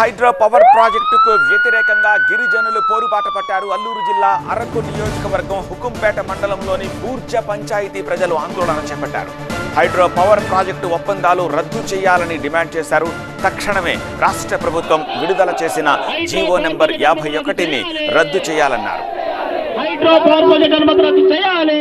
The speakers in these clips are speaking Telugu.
హైడ్రో పవర్ ప్రాజెక్టుకు వ్యతిరేకంగా గిరిజనులు పోరుబాట పట్టారు. అల్లూరు జిల్లా అరకు నియోజకవర్గం హుకుంపేట మండలంలోని బూర్జ పంచాయతీ ప్రజలు ఆందోళన చేపట్టారు. హైడ్రో పవర్ ప్రాజెక్టు ఒప్పందాలు రద్దు చేయాలని డిమాండ్ చేశారు. తక్షణమే రాష్ట్ర ప్రభుత్వం విడుదల చేసిన జీవో నెంబర్ యాభై ఒకటిని రద్దు చేయాలన్నారు. హైడ్రో పవర్ ప్రాజెక్ట్ రద్దు చేయాలి.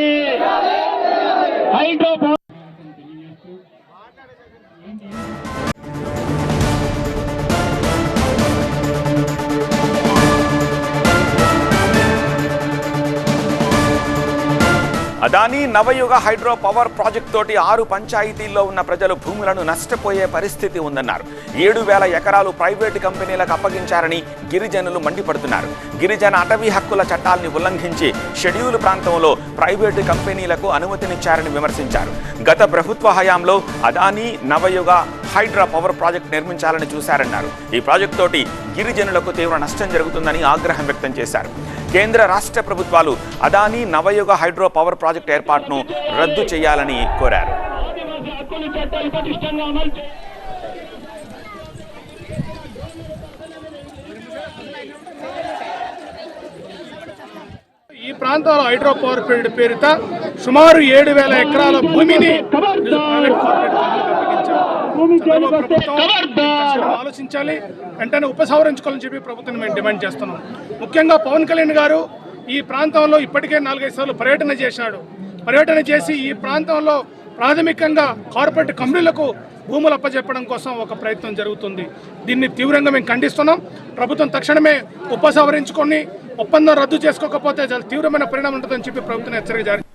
Adani Navayuga hydro power project తోటి ఆరు పంచాయతీల్లో ఉన్న ప్రజలు భూములను నష్టపోయే పరిస్థితి ఉందన్నారు. ఏడు వేల ఎకరాలు ప్రైవేటు కంపెనీలకు అప్పగించారని గిరిజనులు మండిపడుతున్నారు. గిరిజన అటవీ హక్కుల చట్టాల్ని ఉల్లంఘించి షెడ్యూల్ ప్రాంతంలో ప్రైవేటు కంపెనీలకు అనుమతినిచ్చారని విమర్శించారు. గత ప్రభుత్వ హయాంలో Adani Navayuga hydro power project నిర్మించాలని చూశారన్నారు. ఈ ప్రాజెక్ట్ తోటి గిరిజనులకు తీవ్ర నష్టం జరుగుతుందని ఆగ్రహం వ్యక్తం చేశారు. కేంద్ర రాష్ట్ర ప్రభుత్వాలు Adani Navayuga hydro power project ఏర్పాటును రద్దు చేయాలని కోరారు. ఈ ప్రాంతంలో హైడ్రో పవర్ పీరియడ్ పేరిట సుమారు ఏడు వేల ఎకరాల భూమిని ఆలోచించాలి వెంటనే ఉపసంహరించుకోవాలని చెప్పి ప్రభుత్వం మేము డిమాండ్ చేస్తున్నాం. ముఖ్యంగా పవన్ కళ్యాణ్ గారు ఈ ప్రాంతంలో ఇప్పటికే నాలుగైదు సార్లు పర్యటన చేశాడు. పర్యటన చేసి ఈ ప్రాంతంలో ప్రాథమికంగా కార్పొరేట్ కంపెనీలకు భూములు అప్పచెప్పడం కోసం ఒక ప్రయత్నం జరుగుతుంది. దీన్ని తీవ్రంగా మేము ఖండిస్తున్నాం. ప్రభుత్వం తక్షణమే ఉపసంహరించుకొని ఒప్పందం రద్దు చేసుకోకపోతే చాలా తీవ్రమైన పరిణామం ఉంటుందని చెప్పి ప్రభుత్వం హెచ్చరిక జారీ